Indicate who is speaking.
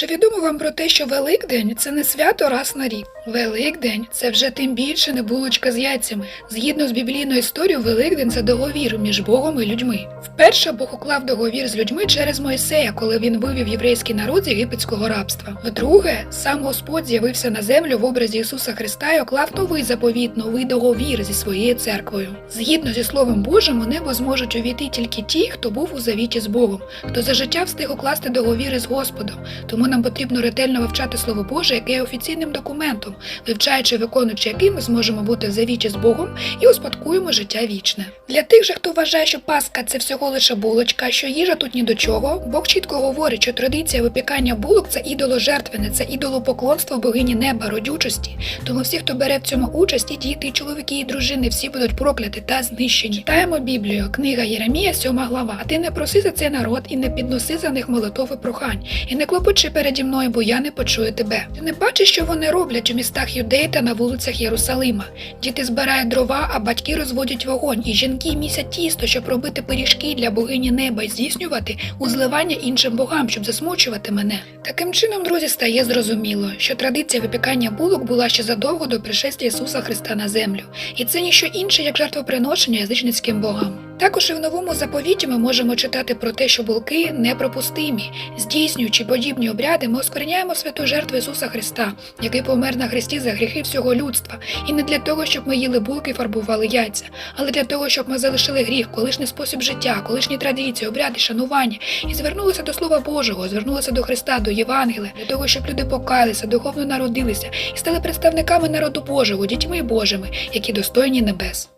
Speaker 1: Чи відомо вам про те, що Великдень це не свято раз на рік? Великдень це вже тим більше не булочка з яйцями. Згідно з біблійною історією, Великдень це договір між Богом і людьми. Вперше Бог уклав договір з людьми через Мойсея, коли він вивів єврейський народ з єгипетського рабства. Вдруге, сам Господь з'явився на землю в образі Ісуса Христа і уклав новий заповіт, новий договір зі своєю церквою. Згідно зі Словом Божим, у небо зможуть увійти тільки ті, хто був у завіті з Богом, хто за життя встиг укласти договіри з Господом. Тому нам потрібно ретельно вивчати Слово Боже, яке є офіційним документом, вивчаючи виконуючи який ми зможемо бути в завіті з Богом і успадкуємо життя вічне. Для тих же, хто вважає, що Пасха це всього лише булочка, що їжа тут ні до чого, Бог чітко говорить, що традиція випікання булок це ідоложертвене, це ідолопоклонство богині неба, родючості. Тому всі, хто бере в цьому участь, і діти, і чоловіки, і дружини, всі будуть прокляті та знищені. Читаємо Біблію, книга Єремія, 7 глава. А ти не проси за цей народ і не підноси за них молитов і прохань, і не клопочи переді мною, бо я не почую тебе. Ти не бачиш, що вони роблять у містах Юдеї та на вулицях Єрусалима. Діти збирають дрова, а батьки розводять вогонь, і жінки місять тісто, щоб робити пиріжки для богині неба і здійснювати узливання іншим богам, щоб засмучувати мене. Таким чином, друзі, стає зрозуміло, що традиція випікання булок була ще задовго до пришестя Ісуса Христа на землю, і це ніщо інше, як жертвоприношення язичницьким богам. Також і в новому заповіті ми можемо читати про те, що булки непропустимі. Здійснюючи подібні обряди, ми оскверняємо святу жертву Ісуса Христа, який помер на хресті за гріхи всього людства, і не для того, щоб ми їли булки і фарбували яйця, але для того, щоб ми залишили гріх, колишній спосіб життя, колишні традиції, обряди, шанування, і звернулися до Слова Божого, звернулися до Христа, до Євангелія, для того, щоб люди покаялися, духовно народилися і стали представниками народу Божого, дітьми Божими, які достойні небес.